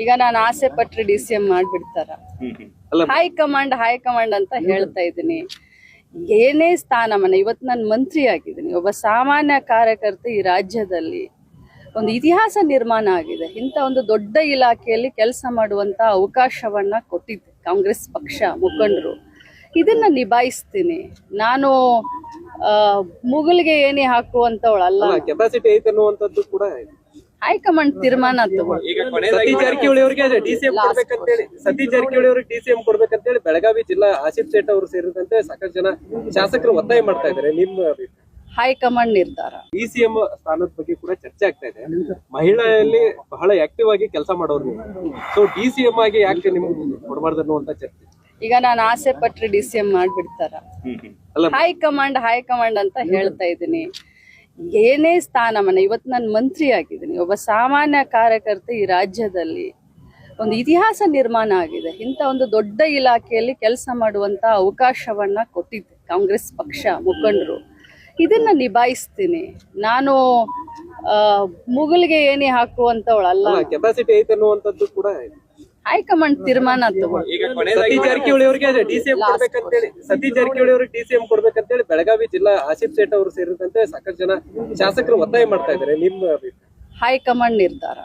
ಈಗ ನಾನು ಆಸೆ ಪಟ್ರೆ ಡಿ ಸಿ ಎಂ ಮಾಡ್ಬಿಡ್ತಾರ. ಹೈಕಮಾಂಡ್ ಹೈಕಮಾಂಡ್ ಅಂತ ಹೇಳ್ತಾ ಇದ್ದೀನಿ. ಏನೇ ಸ್ಥಾನಮಾನ ಇವತ್ತು ನಾನು ಮಂತ್ರಿ ಆಗಿದ್ದೀನಿ. ಒಬ್ಬ ಸಾಮಾನ್ಯ ಕಾರ್ಯಕರ್ತ ಈ ರಾಜ್ಯದಲ್ಲಿ ಒಂದು ಇತಿಹಾಸ ನಿರ್ಮಾಣ ಆಗಿದೆ. ಇಂಥ ಒಂದು ದೊಡ್ಡ ಇಲಾಖೆಯಲ್ಲಿ ಕೆಲಸ ಮಾಡುವಂತ ಅವಕಾಶವನ್ನ ಕೊಟ್ಟಿದ್ದೆ ಕಾಂಗ್ರೆಸ್ ಪಕ್ಷ ಮುಖಂಡರು. ಇದನ್ನ ನಿಭಾಯಿಸ್ತೀನಿ. ನಾನು ಮುಗುಲ್ಗೆ ಏನೇ ಹಾಕುವಂತವಳಲ್ಲ. ಅಲ್ಲ ಕೆಪಾಸಿಟಿ ಐತೆ ಅನ್ನುವಂಥದ್ದು ಕೂಡ. ಹೈಕಮಾಂಡ್ ತೀರ್ಮಾನ ತಗೊಳ್ಳಿ. ಸತೀಶ್ ಜಾರಕಿಹೊಳಿ ಅವರಿಗೆ ಡಿಸಿಎಂ ಕೊಡ್ಬೇಕಂತೇಳಿ ಸತೀಶ್ ಜಾರಕಿಹೊಳಿ ಅವರಿಗೆ ಡಿಸಿಎಂ ಕೊಡ್ಬೇಕಂತೇಳಿ ಬೆಳಗಾವಿ ಜಿಲ್ಲಾ ಆಸಿಫ್ ಸೇಠ್ ಅವರು ಸೇರಿದಂತೆ ಸಾಕಷ್ಟು ಜನ ಶಾಸಕರು ಒತ್ತಾಯ ಮಾಡ್ತಾ ಇದ್ದಾರೆ. ನಿಮ್ಮ ಹೈಕಮಾಂಡ್ ನಿರ್ಧಾರ. ಡಿಸಿಎಂ ಸ್ಥಾನದ ಬಗ್ಗೆ ಕೂಡ ಚರ್ಚೆ ಆಗ್ತಾ ಇದೆ. ಮಹಿಳೆಯಲ್ಲಿ ಬಹಳ ಆಕ್ಟಿವ್ ಆಗಿ ಕೆಲಸ ಮಾಡೋರು ನೀವು. ಸೊ ಡಿಸಿಎಂ ಆಗಿ ಯಾಕೆ ನಿಮ್ಗೆ ಕೊಡಬಾರ್ದು ಅನ್ನುವಂತ ಚರ್ಚೆ? ಈಗ ನಾನು ಆಸೆ ಪಟ್ರೆ ಡಿ ಸಿ ಎಂ ಮಾಡ್ಬಿಡ್ತಾರ. ಹೈಕಮಾಂಡ್ ಹೈಕಮಾಂಡ್ ಅಂತ ಹೇಳ್ತಾ ಇದ್ದೀನಿ. ಏನೇ ಸ್ಥಾನಮಾನ, ಇವತ್ತು ನಾನು ಮಂತ್ರಿ ಆಗಿದ್ದೀನಿ. ಒಬ್ಬ ಸಾಮಾನ್ಯ ಕಾರ್ಯಕರ್ತ ಈ ರಾಜ್ಯದಲ್ಲಿ ಒಂದು ಇತಿಹಾಸ ನಿರ್ಮಾಣ ಆಗಿದೆ. ಇಂಥ ಒಂದು ದೊಡ್ಡ ಇಲಾಖೆಯಲ್ಲಿ ಕೆಲಸ ಮಾಡುವಂತ ಅವಕಾಶವನ್ನ ಕೊಟ್ಟಿದ್ದೆ ಕಾಂಗ್ರೆಸ್ ಪಕ್ಷ, ಮುಖಂಡರು. ಇದನ್ನ ನಿಭಾಯಿಸ್ತೀನಿ. ನಾನು ಮುಗುಲ್ಗೆ ಏನೇ ಹಾಕುವಂತವಳಲ್ಲ. ಅಲ್ಲ ಕೆಪಾಸಿಟಿ ಐತೆ ಅನ್ನುವಂಥದ್ದು ಕೂಡ. ಹೈಕಮಾಂಡ್ ತೀರ್ಮಾನ ತಗೊಳ್ಳಿ ಸತೀಶ್ ಜಾರಕಿಹೊಳಿ ಅವರಿಗೆ ಡಿಸಿಎಂ ಸತಿ ಸತೀಶ್ ಜಾರಕಿಹೊಳಿ ಅವರಿಗೆ ಡಿಸಿಎಂ ಕೊಡ್ಬೇಕಂತೇಳಿ ಬೆಳಗಾವಿ ಜಿಲ್ಲಾ ಆಸಿಫ್ ಸೇಠ್ ಅವರು ಸೇರಿದಂತೆ ಸಾಕಷ್ಟು ಜನ ಶಾಸಕರು ಒತ್ತಾಯ ಮಾಡ್ತಾ ಇದ್ದಾರೆ. ನಿಮ್ಮ ಹೈಕಮಾಂಡ್ ನಿರ್ಧಾರ.